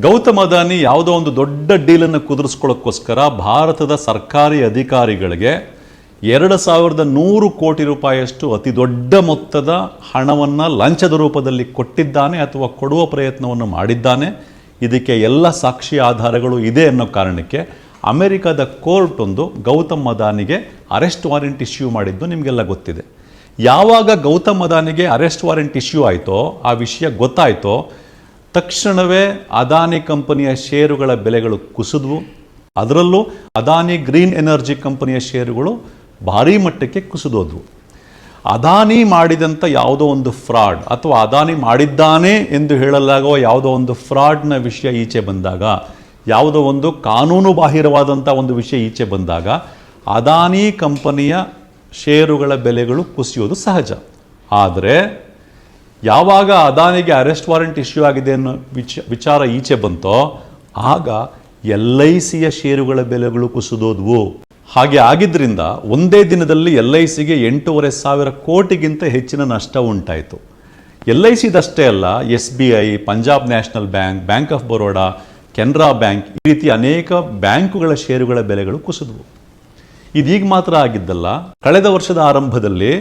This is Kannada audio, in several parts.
ಗೌತಮ್ ಅದಾನಿ ಯಾವುದೋ ಒಂದು ದೊಡ್ಡ ಡೀಲನ್ನು ಕುದುರಿಸ್ಕೊಳ್ಳೋಕ್ಕೋಸ್ಕರ ಭಾರತದ ಸರ್ಕಾರಿ ಅಧಿಕಾರಿಗಳಿಗೆ ಎರಡು ಸಾವಿರದ ನೂರು ಕೋಟಿ ರೂಪಾಯಿಯಷ್ಟು ಅತಿ ದೊಡ್ಡ ಮೊತ್ತದ ಹಣವನ್ನು ಲಂಚದ ರೂಪದಲ್ಲಿ ಕೊಟ್ಟಿದ್ದಾನೆ ಅಥವಾ ಕೊಡುವ ಪ್ರಯತ್ನವನ್ನು ಮಾಡಿದ್ದಾನೆ. ಇದಕ್ಕೆ ಎಲ್ಲ ಸಾಕ್ಷಿ ಆಧಾರಗಳು ಇದೆ ಅನ್ನೋ ಕಾರಣಕ್ಕೆ ಅಮೆರಿಕದ ಕೋರ್ಟ್ ಒಂದು ಗೌತಮ್ ಅದಾನಿಗೆ ಅರೆಸ್ಟ್ ವಾರೆಂಟ್ ಇಶ್ಯೂ ಮಾಡಿದ್ದು ನಿಮಗೆಲ್ಲ ಗೊತ್ತಿದೆ. ಯಾವಾಗ ಗೌತಮ್ ಅದಾನಿಗೆ ಅರೆಸ್ಟ್ ವಾರೆಂಟ್ ಇಶ್ಯೂ ಆಯಿತೋ, ಆ ವಿಷಯ ಗೊತ್ತಾಯಿತೋ ತಕ್ಷಣವೇ ಅದಾನಿ ಕಂಪನಿಯ ಷೇರುಗಳ ಬೆಲೆಗಳು ಕುಸಿದ್ವು. ಅದರಲ್ಲೂ ಅದಾನಿ ಗ್ರೀನ್ ಎನರ್ಜಿ ಕಂಪನಿಯ ಷೇರುಗಳು ಭಾರೀ ಮಟ್ಟಕ್ಕೆ ಕುಸಿದೋದ್ವು. ಅದಾನಿ ಮಾಡಿದಂಥ ಯಾವುದೋ ಒಂದು ಫ್ರಾಡ್ ಅಥವಾ ಅದಾನಿ ಮಾಡಿದ್ದಾನೆ ಎಂದು ಹೇಳಲಾಗುವ ಯಾವುದೋ ಒಂದು ಫ್ರಾಡ್ನ ವಿಷಯ ಈಚೆ ಬಂದಾಗ, ಯಾವುದೋ ಒಂದು ಕಾನೂನು ಬಾಹಿರವಾದಂಥ ಒಂದು ವಿಷಯ ಈಚೆ ಬಂದಾಗ ಅದಾನಿ ಕಂಪನಿಯ ಷೇರುಗಳ ಬೆಲೆಗಳು ಕುಸಿಯೋದು ಸಹಜ. ಆದರೆ ಯಾವಾಗ ಅದಾನಿಗೆ ಅರೆಸ್ಟ್ ವಾರೆಂಟ್ ಇಶ್ಯೂ ಆಗಿದೆ ಅನ್ನೋ ವಿಚ, ವಿಚಾರ ಈಚೆ ಬಂತೋ, ಆಗ ಎಲ್ ಐ ಸಿಯ ಷೇರುಗಳ ಬೆಲೆಗಳು ಕುಸಿದೋದ್ವು. ಹಾಗೆ ಆಗಿದ್ರಿಂದ ಒಂದೇ ದಿನದಲ್ಲಿ ಎಲ್ ಐ ಸಿಗೆ ಎಂಟೂವರೆ ಸಾವಿರ ಕೋಟಿಗಿಂತ ಹೆಚ್ಚಿನ ನಷ್ಟ ಉಂಟಾಯಿತು. ಎಲ್ ಐ ಸಿದಷ್ಟೇ ಅಲ್ಲ, S B I, Punjab national bank bank of Baroda, Canara bank ಈ ರೀತಿ ಅನೇಕ ಬ್ಯಾಂಕುಗಳ ಷೇರುಗಳ ಬೆಲೆಗಳು ಕುಸಿದ್ವು. ಇದೀಗ ಮಾತ್ರ ಆಗಿದ್ದಲ್ಲ, ಕಳೆದ ವರ್ಷದ ಆರಂಭದಲ್ಲಿ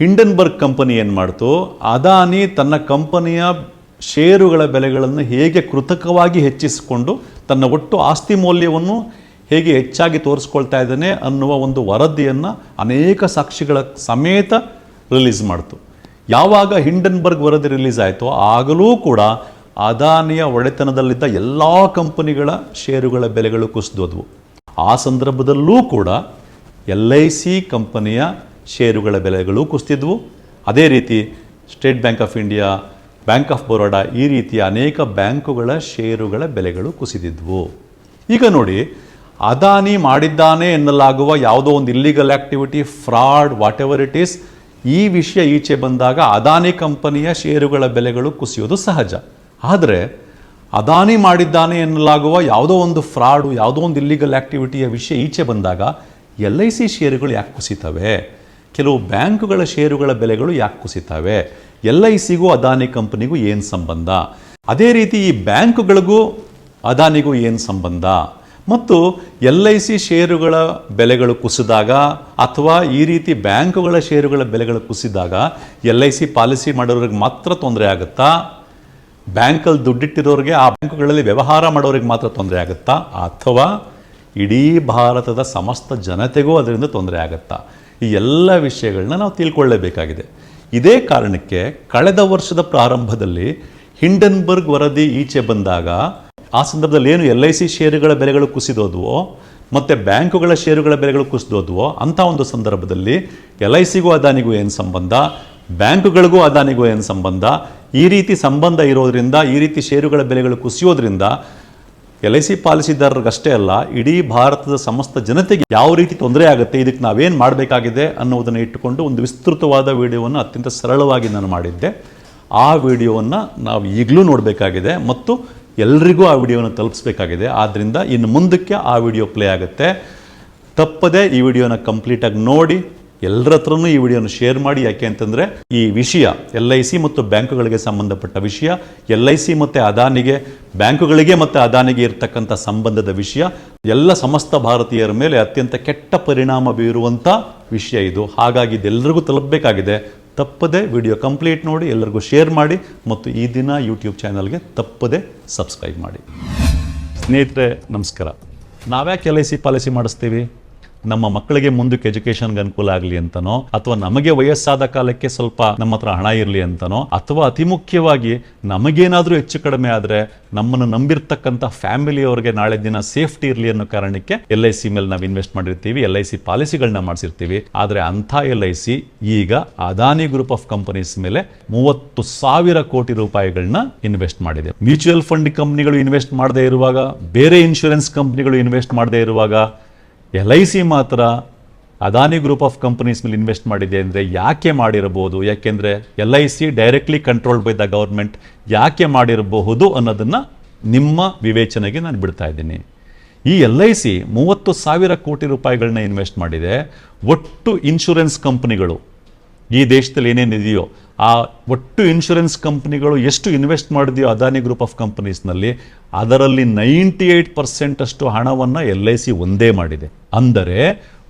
ಹಿಂಡನ್ಬರ್ಗ್ ಕಂಪನಿ ಏನು ಮಾಡ್ತು? ಅದಾನಿ ತನ್ನ ಕಂಪನಿಯ ಷೇರುಗಳ ಬೆಲೆಗಳನ್ನು ಹೇಗೆ ಕೃತಕವಾಗಿ ಹೆಚ್ಚಿಸಿಕೊಂಡು ತನ್ನ ಒಟ್ಟು ಆಸ್ತಿ ಮೌಲ್ಯವನ್ನು ಹೇಗೆ ಹೆಚ್ಚಾಗಿ ತೋರಿಸ್ಕೊಳ್ತಾ ಇದ್ದಾನೆ ಅನ್ನುವ ಒಂದು ವರದಿಯನ್ನು ಅನೇಕ ಸಾಕ್ಷಿಗಳ ಸಮೇತ ರಿಲೀಸ್ ಮಾಡ್ತು. ಯಾವಾಗ ಹಿಂಡನ್ಬರ್ಗ್ ವರದಿ ರಿಲೀಸ್ ಆಯಿತೋ ಆಗಲೂ ಕೂಡ ಅದಾನಿಯ ಒಡೆತನದಲ್ಲಿದ್ದ ಎಲ್ಲ ಕಂಪನಿಗಳ ಷೇರುಗಳ ಬೆಲೆಗಳು ಕುಸಿದೋದ್ವು ಆ ಸಂದರ್ಭದಲ್ಲೂ ಕೂಡ ಎಲ್ ಐ ಸಿ ಕಂಪನಿಯ ಷೇರುಗಳ ಬೆಲೆಗಳು ಕುಸಿದ್ವು ಅದೇ ರೀತಿ state bank of India bank of Baroda ಈ ರೀತಿಯ ಅನೇಕ ಬ್ಯಾಂಕುಗಳ ಷೇರುಗಳ ಬೆಲೆಗಳು ಕುಸಿದಿದ್ವು. ಈಗ ನೋಡಿ, ಅದಾನಿ ಮಾಡಿದ್ದಾನೆ ಎನ್ನಲಾಗುವ ಯಾವುದೋ ಒಂದು illegal activity fraud whatever it is ಈ ವಿಷಯ ಈಚೆ ಬಂದಾಗ ಅದಾನಿ ಕಂಪನಿಯ ಷೇರುಗಳ ಬೆಲೆಗಳು ಕುಸಿಯೋದು ಸಹಜ. ಆದರೆ ಅದಾನಿ ಮಾಡಿದ್ದಾನೆ ಎನ್ನಲಾಗುವ ಯಾವುದೋ ಒಂದು ಫ್ರಾಡು ಯಾವುದೋ ಒಂದು ಇಲ್ಲಿಗಲ್ ಆಕ್ಟಿವಿಟಿಯ ವಿಷಯ ಈಚೆ ಬಂದಾಗ ಎಲ್ ಐ ಸಿ ಷೇರುಗಳು ಯಾಕೆ ಕುಸಿತವೆ? ಕೆಲವು ಬ್ಯಾಂಕುಗಳ ಷೇರುಗಳ ಬೆಲೆಗಳು ಯಾಕೆ ಕುಸಿತವೆ? ಎಲ್ ಐ ಸಿಗೂ ಅದಾನಿ ಕಂಪನಿಗೂ ಏನು ಸಂಬಂಧ? ಅದೇ ರೀತಿ ಈ ಬ್ಯಾಂಕುಗಳಿಗೂ ಅದಾನಿಗೂ ಏನು ಸಂಬಂಧ? ಮತ್ತು ಎಲ್ ಐ ಸಿ ಷೇರುಗಳ ಬೆಲೆಗಳು ಕುಸಿದಾಗ ಅಥವಾ ಈ ರೀತಿ ಬ್ಯಾಂಕುಗಳ ಷೇರುಗಳ ಬೆಲೆಗಳು ಕುಸಿದಾಗ ಎಲ್ ಐ ಸಿ ಪಾಲಿಸಿ ಮಾಡೋರಿಗೆ ಮಾತ್ರ ತೊಂದರೆ ಆಗುತ್ತಾ? ಬ್ಯಾಂಕಲ್ಲಿ ದುಡ್ಡಿಟ್ಟಿರೋರಿಗೆ ಆ ಬ್ಯಾಂಕುಗಳಲ್ಲಿ ವ್ಯವಹಾರ ಮಾಡೋರಿಗೆ ಮಾತ್ರ ತೊಂದರೆ ಆಗುತ್ತಾ? ಅಥವಾ ಇಡೀ ಭಾರತದ ಸಮಸ್ತ ಜನತೆಗೂ ಅದರಿಂದ ತೊಂದರೆ ಆಗುತ್ತಾ? ಈ ಎಲ್ಲ ವಿಷಯಗಳನ್ನ ನಾವು ತಿಳ್ಕೊಳ್ಳೇಬೇಕಾಗಿದೆ. ಇದೇ ಕಾರಣಕ್ಕೆ ಕಳೆದ ವರ್ಷದ ಪ್ರಾರಂಭದಲ್ಲಿ ಹಿಂಡನ್ಬರ್ಗ್ ವರದಿ ಈಚೆ ಬಂದಾಗ ಆ ಸಂದರ್ಭದಲ್ಲಿ ಏನು ಎಲ್ ಐ ಸಿ ಷೇರುಗಳ ಬೆಲೆಗಳು ಕುಸಿದೋದ್ವೋ, ಮತ್ತು ಬ್ಯಾಂಕುಗಳ ಷೇರುಗಳ ಬೆಲೆಗಳು ಕುಸಿದೋದ್ವೋ, ಅಂಥ ಒಂದು ಸಂದರ್ಭದಲ್ಲಿ ಎಲ್ ಐ ಸಿಗೂ ಅದಾನಿಗೂ ಏನು ಸಂಬಂಧ, ಬ್ಯಾಂಕುಗಳಿಗೂ ಅದಾನಿಗೂ ಏನು ಸಂಬಂಧ, ಈ ರೀತಿ ಸಂಬಂಧ ಇರೋದ್ರಿಂದ, ಈ ರೀತಿ ಷೇರುಗಳ ಬೆಲೆಗಳು ಕುಸಿಯೋದ್ರಿಂದ ಎಲ್ ಐ ಸಿ ಪಾಲಿಸಿದಾರರಿಗಷ್ಟೇ ಅಲ್ಲ, ಇಡೀ ಭಾರತದ ಸಮಸ್ತ ಜನತೆಗೆ ಯಾವ ರೀತಿ ತೊಂದರೆ ಆಗುತ್ತೆ, ಇದಕ್ಕೆ ನಾವೇನು ಮಾಡಬೇಕಾಗಿದೆ ಅನ್ನೋದನ್ನು ಇಟ್ಟುಕೊಂಡು ಒಂದು ವಿಸ್ತೃತವಾದ ವಿಡಿಯೋವನ್ನು ಅತ್ಯಂತ ಸರಳವಾಗಿ ನಾನು ಮಾಡಿದ್ದೆ. ಆ ವಿಡಿಯೋವನ್ನು ನಾವು ಈಗಲೂ ನೋಡಬೇಕಾಗಿದೆ ಮತ್ತು ಎಲ್ರಿಗೂ ಆ ವಿಡಿಯೋನ ತಲುಪಿಸಬೇಕಾಗಿದೆ. ಆದ್ದರಿಂದ ಇನ್ನು ಮುಂದಕ್ಕೆ ಆ ವಿಡಿಯೋ ಪ್ಲೇ ಆಗುತ್ತೆ. ತಪ್ಪದೆ ಈ ವಿಡಿಯೋನ ಕಂಪ್ಲೀಟಾಗಿ ನೋಡಿ ಎಲ್ಲರ ಹತ್ರನೂ ಈ ವಿಡಿಯೋನ ಶೇರ್ ಮಾಡಿ. ಯಾಕೆ ಅಂತಂದರೆ ಈ ವಿಷಯ ಎಲ್ ಐ ಸಿ ಮತ್ತು ಬ್ಯಾಂಕುಗಳಿಗೆ ಸಂಬಂಧಪಟ್ಟ ವಿಷಯ, ಎಲ್ ಐ ಸಿ ಮತ್ತು ಅದಾನಿಗೆ, ಬ್ಯಾಂಕುಗಳಿಗೆ ಮತ್ತು ಅದಾನಿಗೆ ಇರತಕ್ಕಂಥ ಸಂಬಂಧದ ವಿಷಯ, ಎಲ್ಲ ಸಮಸ್ತ ಭಾರತೀಯರ ಮೇಲೆ ಅತ್ಯಂತ ಕೆಟ್ಟ ಪರಿಣಾಮ ಬೀರುವಂಥ ವಿಷಯ ಇದು. ಹಾಗಾಗಿ ಇದೆಲ್ಲರಿಗೂ ತಲುಪಬೇಕಾಗಿದೆ. ತಪ್ಪದೆ ವಿಡಿಯೋ ಕಂಪ್ಲೀಟ್ ನೋಡಿ, ಎಲ್ಲರಿಗೂ ಶೇರ್ ಮಾಡಿ ಮತ್ತು ಈ ದಿನ ಯೂಟ್ಯೂಬ್ ಚಾನಲ್ಗೆ ತಪ್ಪದೆ ಸಬ್ಸ್ಕ್ರೈಬ್ ಮಾಡಿ. ಸ್ನೇಹಿತರೆ, ನಮಸ್ಕಾರ. ನಾವ್ಯಾಕೆ ಎಲ್ ಐ ಸಿ ಪಾಲಿಸಿ ಮಾಡಿಸ್ತೀವಿ? ನಮ್ಮ ಮಕ್ಕಳಿಗೆ ಮುಂದಕ್ಕೆ ಎಜುಕೇಶನ್ಗೆ ಅನುಕೂಲ ಆಗಲಿ ಅಂತನೋ, ಅಥವಾ ನಮಗೆ ವಯಸ್ಸಾದ ಕಾಲಕ್ಕೆ ಸ್ವಲ್ಪ ನಮ್ಮ ಹತ್ರ ಹಣ ಇರಲಿ ಅಂತನೋ, ಅಥವಾ ಅತಿ ಮುಖ್ಯವಾಗಿ ನಮಗೇನಾದರೂ ಹೆಚ್ಚು ಕಡಿಮೆ ಆದರೆ ನಮ್ಮನ್ನು ನಂಬಿರ್ತಕ್ಕಂಥ ಫ್ಯಾಮಿಲಿಯವ್ರಿಗೆ ನಾಳೆ ದಿನ ಸೇಫ್ಟಿ ಇರಲಿ ಅನ್ನೋ ಕಾರಣಕ್ಕೆ ಎಲ್ ಐ ಸಿ ಮೇಲೆ ನಾವು ಇನ್ವೆಸ್ಟ್ ಮಾಡಿರ್ತೀವಿ ಎಲ್ ಐ ಸಿ ಪಾಲಿಸಿಗಳನ್ನ ಮಾಡಿಸಿರ್ತೀವಿ. ಆದರೆ ಅಂಥ ಎಲ್ ಐ ಸಿ ಈಗ ಅದಾನಿ ಗ್ರೂಪ್ ಆಫ್ ಕಂಪನೀಸ್ ಮೇಲೆ ಮೂವತ್ತು ಸಾವಿರ ಕೋಟಿ ರೂಪಾಯಿಗಳನ್ನ ಇನ್ವೆಸ್ಟ್ ಮಾಡಿದೆ. ಮ್ಯೂಚುವಲ್ ಫಂಡ್ ಕಂಪ್ನಿಗಳು ಇನ್ವೆಸ್ಟ್ ಮಾಡದೇ ಇರುವಾಗ, ಬೇರೆ ಇನ್ಶೂರೆನ್ಸ್ ಕಂಪ್ನಿಗಳು ಇನ್ವೆಸ್ಟ್ ಮಾಡದೇ ಇರುವಾಗ ಎಲ್ ಐ ಸಿ ಮಾತ್ರ ಅದಾನಿ ಗ್ರೂಪ್ ಆಫ್ ಕಂಪನೀಸ್ ಮೇಲೆ ಇನ್ವೆಸ್ಟ್ ಮಾಡಿದೆ ಅಂದರೆ ಯಾಕೆ ಮಾಡಿರಬಹುದು? ಯಾಕೆಂದರೆ L I C directly controlled by the government ಯಾಕೆ ಮಾಡಿರಬಹುದು ಅನ್ನೋದನ್ನು ನಿಮ್ಮ ವಿವೇಚನೆಗೆ ನಾನು ಬಿಡ್ತಾ ಇದ್ದೀನಿ. ಈ ಎಲ್ ಐ ಸಿ ಮೂವತ್ತು ಸಾವಿರ ಕೋಟಿ ರೂಪಾಯಿಗಳನ್ನ ಇನ್ವೆಸ್ಟ್ ಮಾಡಿದೆ. ಒಟ್ಟು ಇನ್ಶೂರೆನ್ಸ್ ಕಂಪನಿಗಳು ಈ ದೇಶದಲ್ಲಿ ಏನೇನಿದೆಯೋ ಆ ಒಟ್ಟು ಇನ್ಶೂರೆನ್ಸ್ ಕಂಪ್ನಿಗಳು ಎಷ್ಟು ಇನ್ವೆಸ್ಟ್ ಮಾಡಿದೆಯೋ ಅದಾನಿ ಗ್ರೂಪ್ ಆಫ್ ಕಂಪನೀಸ್ನಲ್ಲಿ ಅದರಲ್ಲಿ ನೈಂಟಿ ಏಯ್ಟ್ ಪರ್ಸೆಂಟ್ ಅಷ್ಟು ಹಣವನ್ನು ಎಲ್ ಐ ಸಿ ಒಂದೇ ಮಾಡಿದೆ. ಅಂದರೆ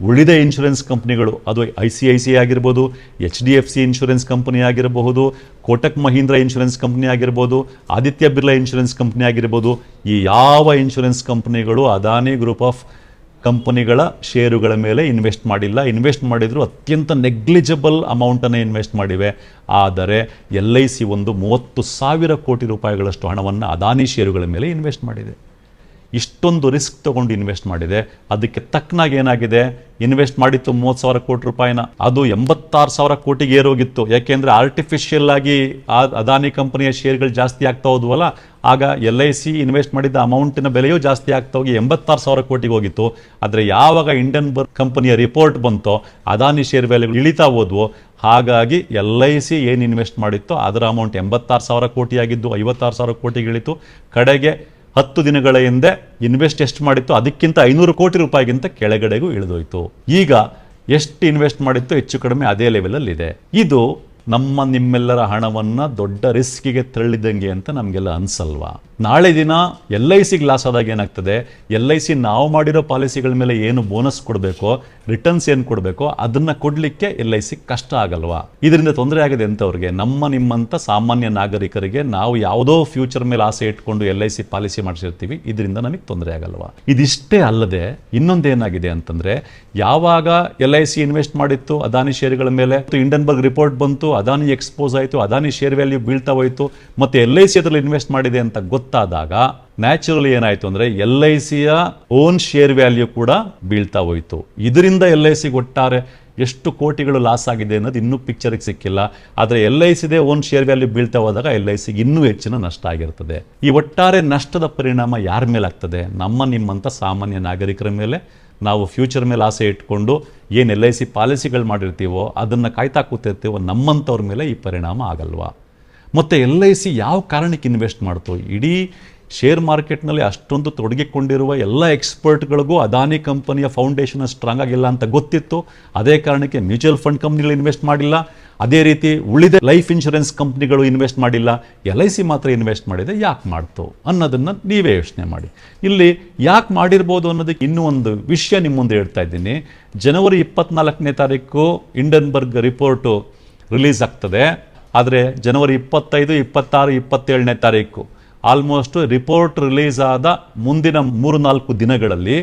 ಉಳಿದ ಇನ್ಶೂರೆನ್ಸ್ ಕಂಪ್ನಿಗಳು, ಅದು ಐ ಸಿ ಐ ಸಿ ಆಗಿರ್ಬೋದು, H D F C insurance company ಆಗಿರಬಹುದು ಕೋಟಕ್ ಮಹೀಂದ್ರ ಇನ್ಶೂರೆನ್ಸ್ ಕಂಪ್ನಿ ಆಗಿರ್ಬೋದು, ಆದಿತ್ಯ ಬಿರ್ಲಾ ಇನ್ಶೂರೆನ್ಸ್ ಕಂಪ್ನಿ ಆಗಿರ್ಬೋದು, ಈ ಯಾವ ಇನ್ಶೂರೆನ್ಸ್ ಕಂಪ್ನಿಗಳು ಅದಾನಿ ಗ್ರೂಪ್ ಆಫ್ ಕಂಪನಿಗಳ ಷೇರುಗಳ ಮೇಲೆ ಇನ್ವೆಸ್ಟ್ ಮಾಡಿಲ್ಲ. ಇನ್ವೆಸ್ಟ್ ಮಾಡಿದರೂ ಅತ್ಯಂತ ನೆಗ್ಲಿಜಬಲ್ ಅಮೌಂಟನ್ನು ಇನ್ವೆಸ್ಟ್ ಮಾಡಿವೆ. ಆದರೆ ಎಲ್ ಐ ಸಿ ಒಂದು ಮೂವತ್ತು ಸಾವಿರ ಕೋಟಿ ರೂಪಾಯಿಗಳಷ್ಟು ಹಣವನ್ನು ಅದಾನಿ ಷೇರುಗಳ ಮೇಲೆ ಇನ್ವೆಸ್ಟ್ ಮಾಡಿದೆ. ಇಷ್ಟೊಂದು ರಿಸ್ಕ್ ತಗೊಂಡು ಇನ್ವೆಸ್ಟ್ ಮಾಡಿದೆ. ಅದಕ್ಕೆ ತಕ್ಕನಾಗಿ ಏನಾಗಿದೆ? ಇನ್ವೆಸ್ಟ್ ಮಾಡಿತ್ತು ಮೂವತ್ತು ಸಾವಿರ ಕೋಟಿ ರೂಪಾಯಿನ. ಅದು ಎಂಬತ್ತಾರು ಸಾವಿರ ಕೋಟಿಗೆ ಏರೋಗಿತ್ತು. ಯಾಕೆಂದರೆ ಆರ್ಟಿಫಿಷಿಯಲ್ ಆಗಿ ಅದಾನಿ ಕಂಪನಿಯ ಶೇರ್ಗಳು ಜಾಸ್ತಿ ಆಗ್ತಾ ಹೋದ್ವಲ್ಲ, ಆಗ ಎಲ್ ಐ ಸಿ ಇನ್ವೆಸ್ಟ್ ಮಾಡಿದ್ದ ಅಮೌಂಟಿನ ಬೆಲೆಯೂ ಜಾಸ್ತಿ ಆಗ್ತಾ ಹೋಗಿ ಎಂಬತ್ತಾರು ಸಾವಿರ ಕೋಟಿಗೆ ಹೋಗಿತ್ತು. ಆದರೆ ಯಾವಾಗ ಇಂಡಿಯನ್ ಕಂಪನಿಯ ರಿಪೋರ್ಟ್ ಬಂತೋ, ಅದಾನಿ ಶೇರ್ ಬೆಲೆಗಳು ಇಳಿತಾ ಹೋದ್ವು. ಹಾಗಾಗಿ ಎಲ್ ಐ ಸಿ ಏನು ಇನ್ವೆಸ್ಟ್ ಮಾಡಿತ್ತೋ, ಅದರ ಅಮೌಂಟ್ ಎಂಬತ್ತಾರು ಸಾವಿರ ಕೋಟಿ ಆಗಿದ್ದು ಐವತ್ತಾರು ಸಾವಿರ ಕೋಟಿಗೆ ಇಳಿತು. ಕಡೆಗೆ ಹತ್ತು ದಿನಗಳ ಹಿಂದೆ ಇನ್ವೆಸ್ಟ್ ಎಷ್ಟು ಮಾಡಿತ್ತು ಅದಕ್ಕಿಂತ ಐನೂರು ಕೋಟಿ ರೂಪಾಯಿಗಿಂತ ಕೆಳಗಡೆಗೂ ಇಳಿದೋಯ್ತು. ಈಗ ಎಷ್ಟು ಇನ್ವೆಸ್ಟ್ ಮಾಡಿತ್ತು ಹೆಚ್ಚು ಕಡಿಮೆ ಅದೇ ಲೆವೆಲಲ್ಲಿ ಇದೆ ಇದು ನಮ್ಮ ನಿಮ್ಮೆಲ್ಲರ ಹಣವನ್ನು ದೊಡ್ಡ ರಿಸ್ಕಿಗೆ ತಳ್ಳಿದಂಗೆ ಅಂತ ನಮಗೆಲ್ಲ ಅನ್ಸಲ್ವಾ? ನಾಳೆ ದಿನ ಎಲ್ ಐ ಸಿಗೆ ಲಾಸ್ ಆದಾಗ ಏನಾಗ್ತದೆ? ಎಲ್ ಐ ಸಿ ನಾವು ಮಾಡಿರೋ ಪಾಲಿಸಿಗಳ ಮೇಲೆ ಏನು ಬೋನಸ್ ಕೊಡಬೇಕೋ ರಿಟರ್ನ್ಸ್ ಏನು ಕೊಡಬೇಕೋ ಅದನ್ನು ಕೊಡಲಿಕ್ಕೆ ಎಲ್ ಐ ಸಿ ಕಷ್ಟ ಆಗಲ್ವಾ? ಇದರಿಂದ ತೊಂದರೆ ಆಗಿದೆ ಅಂತವ್ರಿಗೆ. ನಮ್ಮ ನಿಮ್ಮಂಥ ಸಾಮಾನ್ಯ ನಾಗರಿಕರಿಗೆ ನಾವು ಯಾವುದೋ ಫ್ಯೂಚರ್ ಮೇಲೆ ಆಸೆ ಇಟ್ಕೊಂಡು ಎಲ್ ಐ ಸಿ ಪಾಲಿಸಿ ಮಾಡಿಸಿರ್ತೀವಿ, ಇದರಿಂದ ನಮಗೆ ತೊಂದರೆ ಆಗಲ್ವಾ? ಇದಿಷ್ಟೇ ಅಲ್ಲದೆ ಇನ್ನೊಂದೇನಾಗಿದೆ ಅಂತಂದರೆ, ಯಾವಾಗ ಎಲ್ ಐ ಸಿ ಇನ್ವೆಸ್ಟ್ ಮಾಡಿತ್ತು, ಅದಾನಿ ಷೇರುಗಳ ಮೇಲೆ ಇಂಡನ್ಬರ್ಗ್ ರಿಪೋರ್ಟ್ ಬಂತು, ಅದಾನಿ ಎಕ್ಸ್ಪೋಸ್ ಆಯಿತು, ಅದಾನಿ ಶೇರ್ ವ್ಯಾಲ್ಯೂ ಬೀಳ್ತಾ ಹೋಯಿತು, ಮತ್ತು ಎಲ್ ಐ ಸಿ ಅದರಲ್ಲಿ ಇನ್ವೆಸ್ಟ್ ಮಾಡಿದೆ ಅಂತ ಗೊತ್ತಾದಾಗ ನ್ಯಾಚುರಲಿ ಏನಾಯಿತು ಅಂದರೆ ಎಲ್ ಐ ಸಿಯ ಓನ್ ಶೇರ್ ವ್ಯಾಲ್ಯೂ ಕೂಡ ಬೀಳ್ತಾ ಹೋಯಿತು. ಇದರಿಂದ ಎಲ್ ಐ ಸಿಗೆ ಒಟ್ಟಾರೆ ಎಷ್ಟು ಕೋಟಿಗಳು ಲಾಸ್ ಆಗಿದೆ ಅನ್ನೋದು ಇನ್ನೂ ಪಿಕ್ಚರಿಗೆ ಸಿಕ್ಕಿಲ್ಲ. ಆದರೆ ಎಲ್ ಐ ಸಿದೇ ಓನ್ ಶೇರ್ ವ್ಯಾಲ್ಯೂ ಬೀಳ್ತಾ ಹೋದಾಗ ಎಲ್ ಐ ಸಿಗೆ ಇನ್ನೂ ಹೆಚ್ಚಿನ ನಷ್ಟ ಆಗಿರ್ತದೆ. ಈ ಒಟ್ಟಾರೆ ನಷ್ಟದ ಪರಿಣಾಮ ಯಾರ ಮೇಲೆ ಆಗ್ತದೆ? ನಮ್ಮ ನಿಮ್ಮಂಥ ಸಾಮಾನ್ಯ ನಾಗರಿಕರ ಮೇಲೆ. ನಾವು ಫ್ಯೂಚರ್ ಮೇಲೆ ಆಸೆ ಇಟ್ಕೊಂಡು ಏನು ಎಲ್ ಐ ಸಿ ಪಾಲಿಸಿಗಳು ಮಾಡಿರ್ತೀವೋ, ಅದನ್ನು ಕಾಯ್ತಾ ಕೂತಿರ್ತೀವೋ ನಮ್ಮಂಥವ್ರ ಮೇಲೆ ಈ ಪರಿಣಾಮ ಆಗಲ್ವಾ? ಮತ್ತು ಎಲ್ ಐ ಸಿ ಯಾವ ಕಾರಣಕ್ಕೆ ಇನ್ವೆಸ್ಟ್ ಮಾಡ್ತು? ಇಡೀ ಶೇರ್ ಮಾರ್ಕೆಟ್ನಲ್ಲಿ ಅಷ್ಟೊಂದು ತೊಡಗಿಕೊಂಡಿರುವ ಎಲ್ಲ ಎಕ್ಸ್ಪರ್ಟ್ಗಳಿಗೂ ಅದಾನಿ ಕಂಪನಿಯ ಫೌಂಡೇಶನ್ ಸ್ಟ್ರಾಂಗ್ ಆಗಿಲ್ಲ ಅಂತ ಗೊತ್ತಿತ್ತು. ಅದೇ ಕಾರಣಕ್ಕೆ ಮ್ಯೂಚುವಲ್ ಫಂಡ್ ಕಂಪ್ನಿಗಳು ಇನ್ವೆಸ್ಟ್ ಮಾಡಿಲ್ಲ. ಅದೇ ರೀತಿ ಉಳಿದ ಲೈಫ್ ಇನ್ಶೂರೆನ್ಸ್ ಕಂಪ್ನಿಗಳು ಇನ್ವೆಸ್ಟ್ ಮಾಡಿಲ್ಲ. ಎಲ್ ಐ ಸಿ ಮಾತ್ರ ಇನ್ವೆಸ್ಟ್ ಮಾಡಿದೆ. ಯಾಕೆ ಮಾಡ್ತು ಅನ್ನೋದನ್ನು ನೀವೇ ಯೋಚನೆ ಮಾಡಿ. ಇಲ್ಲಿ ಯಾಕೆ ಮಾಡಿರ್ಬೋದು ಅನ್ನೋದಕ್ಕೆ ಇನ್ನೂ ಒಂದು ವಿಷಯ ನಿಮ್ಮ ಮುಂದೆ ಹೇಳ್ತಾ ಇದ್ದೀನಿ. ಜನವರಿ ಇಪ್ಪತ್ನಾಲ್ಕನೇ ತಾರೀಕು ಇಂಡನ್ಬರ್ಗ್ ರಿಪೋರ್ಟು ರಿಲೀಸ್ ಆಗ್ತದೆ. ಆದರೆ ಜನವರಿ ಇಪ್ಪತ್ತೈದು, ಇಪ್ಪತ್ತಾರು, ಇಪ್ಪತ್ತೇಳನೇ ತಾರೀಕು ಆಲ್ಮೋಸ್ಟ್ ರಿಪೋರ್ಟ್ ರಿಲೀಸ್ ಆದ ಮುಂದಿನ ಮೂರು ನಾಲ್ಕು ದಿನಗಳಲ್ಲಿ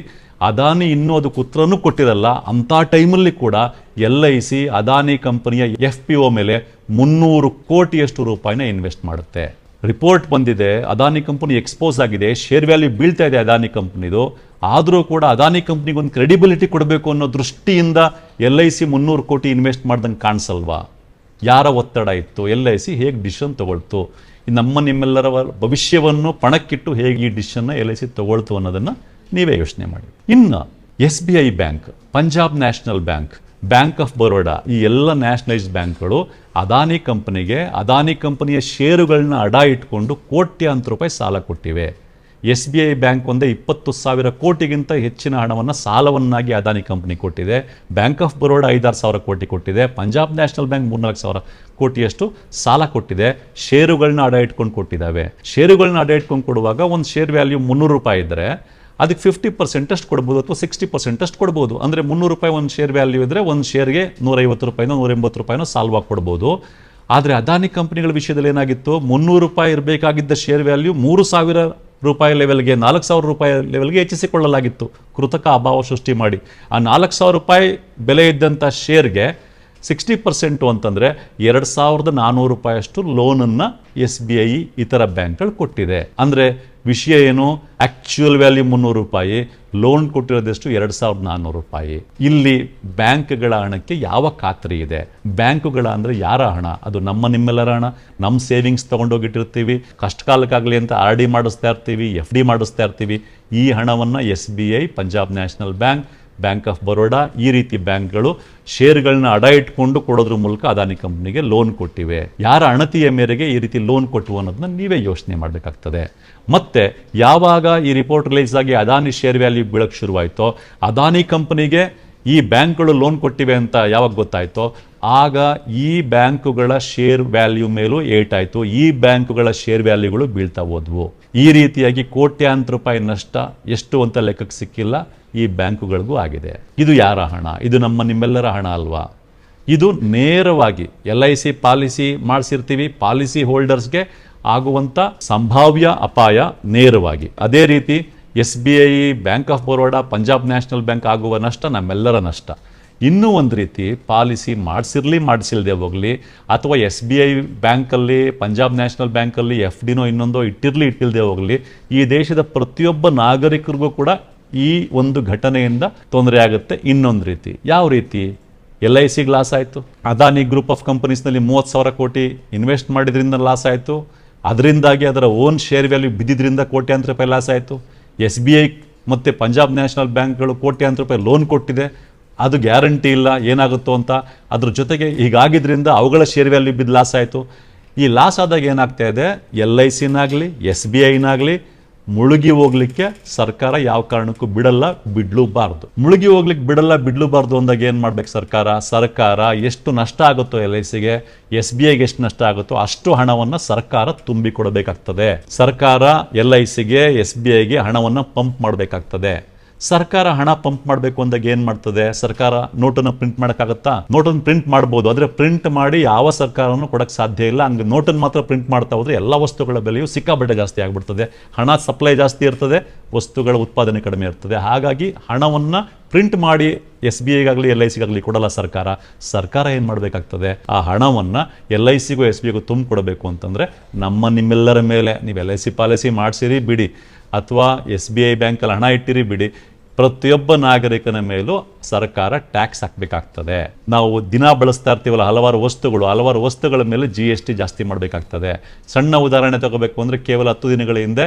ಅದಾನಿ ಇನ್ನೂ ಅದಕ್ಕೆ ಉತ್ತರನೂ ಕೊಟ್ಟಿರಲ್ಲ, ಅಂಥ ಟೈಮಲ್ಲಿ ಕೂಡ ಎಲ್ ಐ ಸಿ, ಅದಾನಿ ಕಂಪನಿಯ ಎಫ್ ಪಿ ಒ ಮೇಲೆ ಮುನ್ನೂರು ಕೋಟಿಯಷ್ಟು ರೂಪಾಯಿನ ಇನ್ವೆಸ್ಟ್ ಮಾಡುತ್ತೆ. ರಿಪೋರ್ಟ್ ಬಂದಿದೆ, ಅದಾನಿ ಕಂಪನಿ ಎಕ್ಸ್ಪೋಸ್ ಆಗಿದೆ, ಶೇರ್ ವ್ಯಾಲ್ಯೂ ಬೀಳ್ತಾ ಇದೆ ಅದಾನಿ ಕಂಪ್ನಿದು. ಆದರೂ ಕೂಡ ಅದಾನಿ ಕಂಪ್ನಿಗೆ ಒಂದು ಕ್ರೆಡಿಬಿಲಿಟಿ ಕೊಡಬೇಕು ಅನ್ನೋ ದೃಷ್ಟಿಯಿಂದ ಎಲ್ ಐ ಸಿ ಮುನ್ನೂರು ಕೋಟಿ ಇನ್ವೆಸ್ಟ್ ಮಾಡ್ದಂಗೆ ಕಾಣಿಸಲ್ವಾ? ಯಾರ ಒತ್ತಡ ಇತ್ತು? ಎಲ್ ಐ ಸಿ ಹೇಗೆ ಡಿಸಿಷನ್ ತಗೊಳ್ತು? ನಮ್ಮ ನಿಮ್ಮೆಲ್ಲರ ಭವಿಷ್ಯವನ್ನು ಪಣಕ್ಕಿಟ್ಟು ಹೇಗೆ ಈ ಡಿಸಿಷನ್ನ ಎಲ್ ಐ ಸಿ ತಗೊಳ್ತು ಅನ್ನೋದನ್ನು ನೀವೇ ಯೋಚನೆ ಮಾಡಿ. ಇನ್ನು S B I bank, Punjab national bank bank of Baroda ಈ ಎಲ್ಲ ನ್ಯಾಷನಲೈಸ್ಡ್ ಬ್ಯಾಂಕ್ಗಳು ಅದಾನಿ ಕಂಪನಿಗೆ, ಅದಾನಿ ಕಂಪನಿಯ ಷೇರುಗಳನ್ನ ಅಡ ಇಟ್ಕೊಂಡು ಕೋಟ್ಯಾಂತರ ರೂಪಾಯಿ ಸಾಲ ಕೊಟ್ಟಿವೆ. ಎಸ್ ಬಿ ಐ ಬ್ಯಾಂಕ್ ಒಂದೇ ಇಪ್ಪತ್ತು ಸಾವಿರ ಕೋಟಿಗಿಂತ ಹೆಚ್ಚಿನ ಹಣವನ್ನು ಸಾಲವನ್ನಾಗಿ ಅದಾನಿ ಕಂಪ್ನಿ ಕೊಟ್ಟಿದೆ. ಬ್ಯಾಂಕ್ ಆಫ್ ಬರೋಡಾ ಐದಾರು ಸಾವಿರ ಕೋಟಿ ಕೊಟ್ಟಿದೆ. ಪಂಜಾಬ್ ನ್ಯಾಷನಲ್ ಬ್ಯಾಂಕ್ ಮೂರ್ನಾಲ್ಕು ಸಾವಿರ ಕೋಟಿಯಷ್ಟು ಸಾಲ ಕೊಟ್ಟಿದೆ. ಷೇರುಗಳನ್ನ ಅಡ ಇಟ್ಕೊಂಡು ಕೊಟ್ಟಿದ್ದಾವೆ. ಷೇರುಗಳನ್ನ ಅಡ ಇಟ್ಕೊಂಡು ಕೊಡುವಾಗ ಒಂದು ಶೇರ್ ವ್ಯಾಲ್ಯೂ ಮುನ್ನೂರು ರೂಪಾಯಿ ಇದ್ದರೆ ಅದಕ್ಕೆ ಫಿಫ್ಟಿ ಪರ್ಸೆಂಟ್ ಅಷ್ಟು ಕೊಡ್ಬೋದು ಅಥವಾ ಸಿಕ್ಸ್ಟಿ ಪರ್ಸೆಂಟ್ ಅಷ್ಟು ಕೊಡ್ಬೋದು. ಅಂದರೆ ಮುನ್ನೂರು ರೂಪಾಯಿ ಒಂದು ಷೇರ್ ವ್ಯಾಲ್ಯೂ ಇದ್ದರೆ ಒಂದು ಶೇರ್ಗೆ ನೂರೈವತ್ತು ರೂಪಾಯಿನೋ ನೂರ ಎಂಬತ್ತು ರೂಪಾಯಿನೋ ಸಾಲ್ವಾಗಿ ಕೊಡ್ಬೋದು. ಆದರೆ ಅದಾನಿ ಕಂಪ್ನಿಗಳ ವಿಷಯದಲ್ಲಿ ಏನಾಗಿತ್ತು? ಮುನ್ನೂರು ರೂಪಾಯಿ ಇರಬೇಕಾಗಿದ್ದ ಶೇರ್ ವ್ಯಾಲ್ಯೂ ಮೂರು ಸಾವಿರ ರೂಪಾಯಿ ಲೆವೆಲ್ಗೆ ನಾಲ್ಕು ಸಾವಿರ ರೂಪಾಯಿ ಲೆವೆಲ್ಗೆ ಹೆಚ್ಚಿಸಿಕೊಳ್ಳಲಾಗಿತ್ತು. ಕೃತಕ ಅಭಾವ ಸೃಷ್ಟಿ ಮಾಡಿ. ಆ ನಾಲ್ಕು ಸಾವಿರ ರೂಪಾಯಿ ಬೆಲೆ ಇದ್ದಂಥ ಶೇರ್ಗೆ ಸಿಕ್ಸ್ಟಿ ಪರ್ಸೆಂಟು ಅಂತಂದರೆ ಎರಡು ಸಾವಿರದ ನಾನ್ನೂರು ರೂಪಾಯಿಯಷ್ಟು ಲೋನನ್ನು ಎಸ್ ಬಿ ಐ, ಇತರ ಬ್ಯಾಂಕ್ಗಳು ಕೊಟ್ಟಿದೆ. ಅಂದರೆ ವಿಷಯ ಏನು? ಆ್ಯಕ್ಚುಯಲ್ ವ್ಯಾಲ್ಯೂ ಮುನ್ನೂರು ರೂಪಾಯಿ ಲೋನ್ ಕೊಟ್ಟಿರೋದೆಷ್ಟು? ಎರಡು ಸಾವಿರದ ನಾನ್ನೂರು ರೂಪಾಯಿ. ಇಲ್ಲಿ ಬ್ಯಾಂಕ್ಗಳ ಹಣಕ್ಕೆ ಯಾವ ಖಾತ್ರಿ ಇದೆ? ಬ್ಯಾಂಕುಗಳ ಅಂದರೆ ಯಾರ ಹಣ? ಅದು ನಮ್ಮ ನಿಮ್ಮೆಲ್ಲರ ಹಣ. ನಮ್ಮ ಸೇವಿಂಗ್ಸ್ ತೊಗೊಂಡೋಗಿಟ್ಟಿರ್ತೀವಿ. ಕಷ್ಟ ಕಾಲಕ್ಕಾಗಲಿ ಅಂತ ಆರ್ ಡಿ ಮಾಡಿಸ್ತಾ ಇರ್ತೀವಿ, ಎಫ್ ಡಿ ಮಾಡಿಸ್ತಾ ಇರ್ತೀವಿ. ಈ ಹಣವನ್ನು S B I Punjab national bank bank of Baroda ಈ ರೀತಿ ಬ್ಯಾಂಕ್ಗಳು ಶೇರ್ಗಳನ್ನ ಅಡ ಇಟ್ಕೊಂಡು ಕೊಡೋದ್ರ ಮೂಲಕ ಅದಾನಿ ಕಂಪ್ನಿಗೆ ಲೋನ್ ಕೊಟ್ಟಿವೆ. ಯಾರ ಅಣತಿಯ ಮೇರೆಗೆ ಈ ರೀತಿ ಲೋನ್ ಕೊಟ್ಟು ಅನ್ನೋದನ್ನ ನೀವೇ ಯೋಚನೆ ಮಾಡಬೇಕಾಗ್ತದೆ. ಮತ್ತೆ ಯಾವಾಗ ಈ ರಿಪೋರ್ಟ್ ರಿಲೀಸ್ ಆಗಿ ಅದಾನಿ ಶೇರ್ ವ್ಯಾಲ್ಯೂ ಬೀಳಕ್ಕೆ ಶುರುವಾಯಿತೋ, ಅದಾನಿ ಕಂಪನಿಗೆ ಈ ಬ್ಯಾಂಕ್ಗಳು ಲೋನ್ ಕೊಟ್ಟಿವೆ ಅಂತ ಯಾವಾಗ ಗೊತ್ತಾಯ್ತೋ? ಆಗ ಈ ಬ್ಯಾಂಕುಗಳ ಶೇರ್ ವ್ಯಾಲ್ಯೂ ಮೇಲೂ ಏಟಾಯಿತು. ಈ ಬ್ಯಾಂಕುಗಳ ಶೇರ್ ವ್ಯಾಲ್ಯೂಗಳು ಬೀಳ್ತಾ ಹೋದ್ವು. ಈ ರೀತಿಯಾಗಿ ಕೋಟ್ಯಾಂತರ ರೂಪಾಯಿ ನಷ್ಟ ಎಷ್ಟು ಅಂತ ಲೆಕ್ಕಕ್ಕೆ ಸಿಕ್ಕಿಲ್ಲ. ಈ ಬ್ಯಾಂಕುಗಳಿಗೂ ಆಗಿದೆ. ಇದು ಯಾರ ಹಣ? ಇದು ನಮ್ಮ ನಿಮ್ಮೆಲ್ಲರ ಹಣ ಅಲ್ವಾ? ಇದು ನೇರವಾಗಿ ಎಲ್ ಐ ಸಿ ಪಾಲಿಸಿ ಮಾಡಿಸಿರ್ತೀವಿ. ಪಾಲಿಸಿ ಹೋಲ್ಡರ್ಸ್ಗೆ ಆಗುವಂಥ ಸಂಭಾವ್ಯ ಅಪಾಯ ನೇರವಾಗಿ. ಅದೇ ರೀತಿ S B I bank of Baroda Punjab national bank ಆಗುವ ನಷ್ಟ ನಮ್ಮೆಲ್ಲರ ನಷ್ಟ. ಇನ್ನೂ ಒಂದು ರೀತಿ ಪಾಲಿಸಿ ಮಾಡಿಸಿರಲಿ, ಮಾಡಿಸಿಲ್ದೆ ಹೋಗಲಿ, ಅಥವಾ ಎಸ್ ಬಿ ಐ ಬ್ಯಾಂಕಲ್ಲಿ ಪಂಜಾಬ್ ನ್ಯಾಷನಲ್ ಬ್ಯಾಂಕಲ್ಲಿ ಎಫ್ ಡಿನೋ ಇನ್ನೊಂದೋ ಇಟ್ಟಿರಲಿ ಇಟ್ಟಿಲ್ಲದೆ ಹೋಗಲಿ, ಈ ದೇಶದ ಪ್ರತಿಯೊಬ್ಬ ನಾಗರಿಕರಿಗೂ ಕೂಡ ಈ ಒಂದು ಘಟನೆಯಿಂದ ತೊಂದರೆ ಆಗುತ್ತೆ. ಇನ್ನೊಂದು ರೀತಿ ಯಾವ ರೀತಿ? ಎಲ್ ಐ ಸಿಗೆ ಲಾಸ್ ಆಯಿತು. ಅದಾನಿ ಗ್ರೂಪ್ ಆಫ್ ಕಂಪನೀಸ್ನಲ್ಲಿ ಮೂವತ್ತು ಸಾವಿರ ಕೋಟಿ ಇನ್ವೆಸ್ಟ್ ಮಾಡಿದ್ರಿಂದ ಲಾಸ್ ಆಯಿತು. ಅದರಿಂದಾಗಿ ಅದರ ಓನ್ ಶೇರ್ ವ್ಯಾಲ್ಯೂ ಬಿದ್ದಿದ್ರಿಂದ ಕೋಟ್ಯಾಂತರ ರೂಪಾಯಿ ಲಾಸ್ ಆಯಿತು. ಎಸ್ ಬಿ ಐ ಮತ್ತು ಪಂಜಾಬ್ ನ್ಯಾಷನಲ್ ಬ್ಯಾಂಕ್ಗಳು ಕೋಟ್ಯಾಂತರ ರೂಪಾಯಿ ಲೋನ್ ಕೊಟ್ಟಿದೆ. ಅದು ಗ್ಯಾರಂಟಿ ಇಲ್ಲ, ಏನಾಗುತ್ತೋ ಅಂತ. ಅದ್ರ ಜೊತೆಗೆ ಹೀಗಾಗಿದ್ದರಿಂದ ಅವುಗಳ ಶೇರ್ ವ್ಯಾಲ್ಯೂ ಬಿದ್ದು ಲಾಸ್ ಆಯಿತು. ಈ ಲಾಸ್ ಆದಾಗ ಏನಾಗ್ತಾ ಇದೆ? ಎಲ್ ಐ ಸಿನಾಗಲಿ ಎಸ್ ಬಿ ಐನಾಗಲಿ ಮುಳುಗಿ ಹೋಗ್ಲಿಕ್ಕೆ ಸರ್ಕಾರ ಯಾವ ಕಾರಣಕ್ಕೂ ಬಿಡಲ್ಲ, ಬಿಡ್ಲೂಬಾರ್ದು. ಮುಳುಗಿ ಹೋಗ್ಲಿಕ್ಕೆ ಬಿಡಲ್ಲ, ಬಿಡ್ಲೂಬಾರ್ದು ಅಂದಾಗ ಏನು ಮಾಡ್ಬೇಕು ಸರ್ಕಾರ? ಸರ್ಕಾರ ಎಷ್ಟು ನಷ್ಟ ಆಗುತ್ತೋ ಎಲ್ ಐ ಸಿಗೆ, ಎಸ್ ಬಿ ಐಗೆ ಎಷ್ಟು ನಷ್ಟ ಆಗುತ್ತೋ ಅಷ್ಟು ಹಣವನ್ನು ಸರ್ಕಾರ ತುಂಬಿಕೊಡಬೇಕಾಗ್ತದೆ. ಸರ್ಕಾರ ಎಲ್ ಐ ಸಿಗೆ, ಎಸ್ ಬಿ ಐಗೆ ಹಣವನ್ನು ಪಂಪ್ ಮಾಡಬೇಕಾಗ್ತದೆ. ಸರ್ಕಾರ ಹಣ ಪಂಪ್ ಮಾಡಬೇಕು ಅಂದಾಗ ಏನು ಮಾಡ್ತದೆ? ಸರ್ಕಾರ ನೋಟನ್ನು ಪ್ರಿಂಟ್ ಮಾಡೋಕ್ಕಾಗತ್ತಾ? ನೋಟನ್ನು ಪ್ರಿಂಟ್ ಮಾಡ್ಬೋದು. ಆದರೆ ಪ್ರಿಂಟ್ ಮಾಡಿ ಯಾವ ಸರ್ಕಾರನೂ ಕೊಡಕ್ಕೆ ಸಾಧ್ಯ ಇಲ್ಲ. ಹಂಗೆ ನೋಟನ್ನು ಮಾತ್ರ ಪ್ರಿಂಟ್ ಮಾಡ್ತಾ ಹೋದರೆ ಎಲ್ಲ ವಸ್ತುಗಳ ಬೆಲೆಯೂ ಸಿಕ್ಕಾಬಟ್ಟೆ ಜಾಸ್ತಿ ಆಗಿಬಿಡ್ತದೆ. ಹಣ ಸಪ್ಲೈ ಜಾಸ್ತಿ ಇರ್ತದೆ, ವಸ್ತುಗಳ ಉತ್ಪಾದನೆ ಕಡಿಮೆ ಇರ್ತದೆ. ಹಾಗಾಗಿ ಹಣವನ್ನು ಪ್ರಿಂಟ್ ಮಾಡಿ ಎಸ್ ಬಿ ಐಗಾಗಲಿ, ಎಲ್ ಐ ಸಿಗಾಗಲಿ ಕೊಡಲ್ಲ ಸರ್ಕಾರ. ಸರ್ಕಾರ ಏನು ಮಾಡಬೇಕಾಗ್ತದೆ? ಆ ಹಣವನ್ನು ಎಲ್ ಐ ಸಿಗೂ ಎಸ್ ಬಿ ಐಗೂ ತುಂಬಿಕೊಡಬೇಕು ಅಂತಂದರೆ ನಮ್ಮ ನಿಮ್ಮೆಲ್ಲರ ಮೇಲೆ. ನೀವು ಎಲ್ ಐ ಸಿ ಪಾಲಿಸಿ ಮಾಡಿಸಿರಿ, ಬಿಡಿ. ಅಥವಾ ಎಸ್ ಬಿ ಐ ಬ್ಯಾಂಕಲ್ಲಿ ಹಣ ಇಟ್ಟಿರಿ ಬಿಡಿ, ಪ್ರತಿಯೊಬ್ಬ ನಾಗರಿಕನ ಮೇಲೂ ಸರ್ಕಾರ ಟ್ಯಾಕ್ಸ್ ಹಾಕಬೇಕಾಗ್ತದೆ. ನಾವು ದಿನ ಬಳಸ್ತಾ ಇರ್ತೀವಲ್ಲ, ಹಲವಾರು ವಸ್ತುಗಳು, ಹಲವಾರು ವಸ್ತುಗಳ ಮೇಲೆ ಜಿ ಎಸ್ ಟಿ ಜಾಸ್ತಿ ಮಾಡಬೇಕಾಗ್ತದೆ. ಸಣ್ಣ ಉದಾಹರಣೆ ತಗೋಬೇಕು ಅಂದರೆ ಕೇವಲ ಹತ್ತು ದಿನಗಳ ಹಿಂದೆ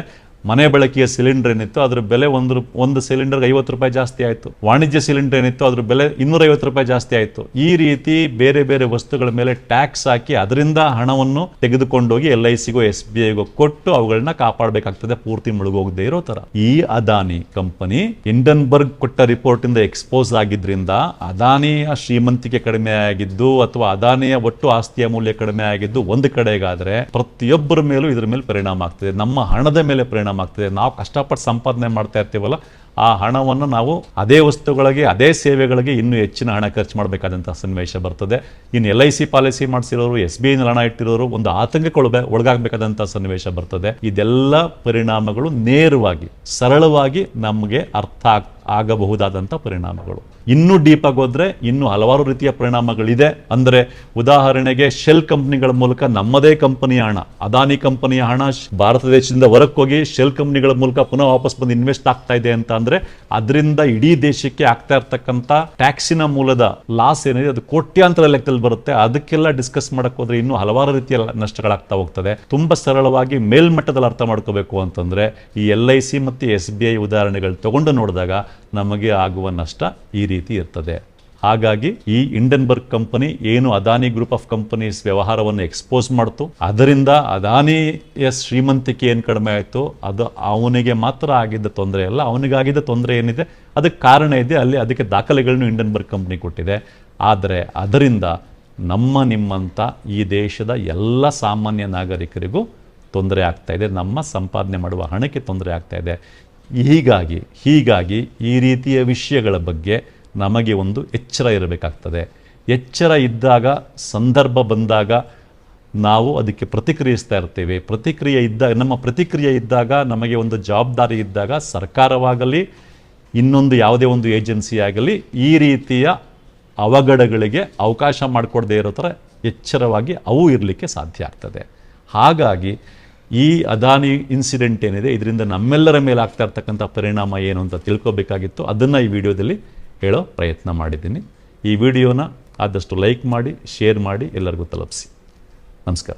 ಮನೆ ಬಳಕೆಯ ಸಿಲಿಂಡರ್ ಏನಿತ್ತು, ಅದ್ರ ಬೆಲೆ ಒಂದು ಒಂದು ಸಿಲಿಂಡರ್ಗೆ ಐವತ್ತು ರೂಪಾಯಿ ಜಾಸ್ತಿ ಆಯಿತು. ವಾಣಿಜ್ಯ ಸಿಲಿಂಡರ್ ಏನಿತ್ತು, ಅದ್ರ ಬೆಲೆ ಇನ್ನೂರೈವತ್ತು ರೂಪಾಯಿ ಜಾಸ್ತಿ ಆಯಿತು. ಈ ರೀತಿ ಬೇರೆ ಬೇರೆ ವಸ್ತುಗಳ ಮೇಲೆ ಟ್ಯಾಕ್ಸ್ ಹಾಕಿ ಅದರಿಂದ ಹಣವನ್ನು ತೆಗೆದುಕೊಂಡೋಗಿ ಎಲ್ ಐ ಸಿಗೋ, ಎಸ್ ಬಿ ಐಗೋ ಕೊಟ್ಟು ಅವುಗಳನ್ನ ಕಾಪಾಡಬೇಕಾಗ್ತದೆ. ಪೂರ್ತಿ ಮುಳುಗೋಗದೆ ಇರೋ ತರ ಈ ಅದಾನಿ ಕಂಪನಿ ಇಂಡನ್ಬರ್ಗ್ ಕೊಟ್ಟ ರಿಪೋರ್ಟ್ ಇಂದ ಎಕ್ಸ್ಪೋಸ್ ಆಗಿದ್ರಿಂದ ಅದಾನಿಯ ಶ್ರೀಮಂತಿಕೆ ಕಡಿಮೆ ಆಗಿದ್ದು ಅಥವಾ ಅದಾನಿಯ ಒಟ್ಟು ಆಸ್ತಿಯ ಮೌಲ್ಯ ಕಡಿಮೆ ಆಗಿದ್ದು ಒಂದು ಕಡೆಗಾದ್ರೆ ಪ್ರತಿಯೊಬ್ಬರ ಮೇಲೂ ಇದ್ರ ಮೇಲೆ ಪರಿಣಾಮ ಆಗ್ತದೆ. ನಮ್ಮ ಹಣದ ಮೇಲೆ ಪರಿಣಾಮ ಆಗ್ತದೆ. ನಾವು ಕಷ್ಟಪಟ್ಟು ಸಂಪಾದನೆ ಮಾಡ್ತಾ ಇರ್ತೀವಲ್ಲ ಆ ಹಣವನ್ನು ನಾವು ಅದೇ ವಸ್ತುಗಳಿಗೆ, ಅದೇ ಸೇವೆಗಳಿಗೆ ಇನ್ನೂ ಹೆಚ್ಚಿನ ಹಣ ಖರ್ಚು ಮಾಡಬೇಕಾದಂಥ ಸನ್ನಿವೇಶ ಬರ್ತದೆ. ಇನ್ನು ಎಲ್ ಐ ಸಿ ಪಾಲಿಸಿ ಮಾಡಿಸಿರೋರು ಎಸ್ ಬಿ ಐನಲ್ಲಿ ಹಣ ಇಟ್ಟಿರೋರು ಒಂದು ಆತಂಕಕ್ಕೆ ಒಳಗ ಒಳಗಾಗಬೇಕಾದಂಥ ಸನ್ನಿವೇಶ ಬರ್ತದೆ. ಇದೆಲ್ಲ ಪರಿಣಾಮಗಳು ನೇರವಾಗಿ, ಸರಳವಾಗಿ ನಮಗೆ ಅರ್ಥ ಆಗ್- ಆಗಬಹುದಾದಂಥ ಪರಿಣಾಮಗಳು. ಇನ್ನೂ ಡೀಪ್ ಆಗಿ ಹೋದ್ರೆ ಇನ್ನೂ ಹಲವಾರು ರೀತಿಯ ಪರಿಣಾಮಗಳಿದೆ. ಅಂದರೆ ಉದಾಹರಣೆಗೆ ಶೆಲ್ ಕಂಪ್ನಿಗಳ ಮೂಲಕ ನಮ್ಮದೇ ಕಂಪನಿಯ ಹಣ ಅದಾನಿ ಕಂಪನಿಯ ಹಣ, ಭಾರತ ದೇಶದಿಂದ ಹೊರಕ್ಕೋಗಿ ಶೆಲ್ ಕಂಪ್ನಿಗಳ ಮೂಲಕ ಪುನಃ ವಾಪಸ್ ಬಂದು ಇನ್ವೆಸ್ಟ್ ಆಗ್ತಾ ಇದೆ ಅಂತ ಅಂದ್ರೆ ಅದರಿಂದ ಇಡೀ ದೇಶಕ್ಕೆ ಆಗ್ತಾ ಇರ್ತಕ್ಕಂಥ ಟ್ಯಾಕ್ಸಿನ ಮೂಲದ ಲಾಸ್ ಏನಿದೆ, ಅದು ಕೋಟ್ಯಾಂತರ ಲೆಕ್ಕದಲ್ಲಿ ಬರುತ್ತೆ. ಅದಕ್ಕೆಲ್ಲ ಡಿಸ್ಕಸ್ ಮಾಡಕ್ ಹೋದ್ರೆ ಇನ್ನೂ ಹಲವಾರು ರೀತಿಯ ನಷ್ಟಗಳಾಗ್ತಾ ಹೋಗ್ತದೆ. ತುಂಬಾ ಸರಳವಾಗಿ ಮೇಲ್ಮಟ್ಟದಲ್ಲಿ ಅರ್ಥ ಮಾಡ್ಕೋಬೇಕು ಅಂತಂದ್ರೆ, ಈ ಎಲ್ ಐ ಸಿ ಮತ್ತು ಎಸ್ ಬಿ ಐ ಉದಾಹರಣೆಗಳು ತಗೊಂಡು ನೋಡಿದಾಗ ನಮಗೆ ಆಗುವ ನಷ್ಟ ಈ ರೀತಿ ಇರ್ತದೆ. ಹಾಗಾಗಿ ಈ ಇಂಡನ್ಬರ್ಗ್ ಕಂಪನಿ ಏನು ಅದಾನಿ ಗ್ರೂಪ್ ಆಫ್ ಕಂಪನೀಸ್ ವ್ಯವಹಾರವನ್ನು ಎಕ್ಸ್ಪೋಸ್ ಮಾಡ್ತು, ಅದರಿಂದ ಅದಾನಿಯ ಶ್ರೀಮಂತಿಕೆ ಏನು ಕಡಿಮೆ ಆಯಿತು, ಅದು ಅವನಿಗೆ ಮಾತ್ರ ಆಗಿದ್ದ ತೊಂದರೆ ಅಲ್ಲ, ಅವನಿಗಾಗಿದ್ದ ತೊಂದರೆ ಏನಿದೆ, ಅದಕ್ಕೆ ಕಾರಣ ಇದೆ, ಅಲ್ಲಿ ಅದಕ್ಕೆ ದಾಖಲೆಗಳನ್ನು ಇಂಡನ್ಬರ್ಗ್ ಕಂಪ್ನಿ ಕೊಟ್ಟಿದೆ. ಆದರೆ ಅದರಿಂದ ನಮ್ಮ ನಿಮ್ಮಂಥ ಈ ದೇಶದ ಎಲ್ಲ ಸಾಮಾನ್ಯ ನಾಗರಿಕರಿಗೂ ತೊಂದರೆ ಆಗ್ತಾ ಇದೆ, ನಮ್ಮ ಸಂಪಾದನೆ ಮಾಡುವ ಹಣಕ್ಕೆ ತೊಂದರೆ ಆಗ್ತಾ ಇದೆ. ಹೀಗಾಗಿ ಹೀಗಾಗಿ ಈ ರೀತಿಯ ವಿಷಯಗಳ ಬಗ್ಗೆ ನಮಗೆ ಒಂದು ಎಚ್ಚರ ಇರಬೇಕಾಗ್ತದೆ. ಎಚ್ಚರ ಇದ್ದಾಗ, ಸಂದರ್ಭ ಬಂದಾಗ ನಾವು ಅದಕ್ಕೆ ಪ್ರತಿಕ್ರಿಯಿಸ್ತಾ ಇರ್ತೇವೆ. ಪ್ರತಿಕ್ರಿಯೆ ಇದ್ದಾಗ ನಮ್ಮ ಪ್ರತಿಕ್ರಿಯೆ ಇದ್ದಾಗ, ನಮಗೆ ಒಂದು ಜವಾಬ್ದಾರಿ ಇದ್ದಾಗ ಸರ್ಕಾರವಾಗಲಿ, ಇನ್ನೊಂದು ಯಾವುದೇ ಒಂದು ಏಜೆನ್ಸಿ ಆಗಲಿ, ಈ ರೀತಿಯ ಅವಘಡಗಳಿಗೆ ಅವಕಾಶ ಮಾಡಿಕೊಡದೇ ಇರೋ ಥರ ಎಚ್ಚರವಾಗಿ ಅವು ಇರಲಿಕ್ಕೆ ಸಾಧ್ಯ ಆಗ್ತದೆ. ಹಾಗಾಗಿ, ಈ ಅದಾನಿ ಇನ್ಸಿಡೆಂಟ್ ಏನಿದೆ, ಇದರಿಂದ ನಮ್ಮೆಲ್ಲರ ಮೇಲೆ ಆಗ್ತಾ ಇರ್ತಕ್ಕಂಥ ಪರಿಣಾಮ ಏನು ಅಂತ ತಿಳ್ಕೊಬೇಕಾಗಿತ್ತು. ಅದನ್ನು ಈ ವಿಡಿಯೋದಲ್ಲಿ ಹೇಳೋ ಪ್ರಯತ್ನ ಮಾಡಿದ್ದೀನಿ. ಈ ವಿಡಿಯೋನ ಆದಷ್ಟು ಲೈಕ್ ಮಾಡಿ ಶೇರ್ ಮಾಡಿ ಎಲ್ಲರಿಗೂ ತಲುಪಿಸಿ. ನಮಸ್ಕಾರ.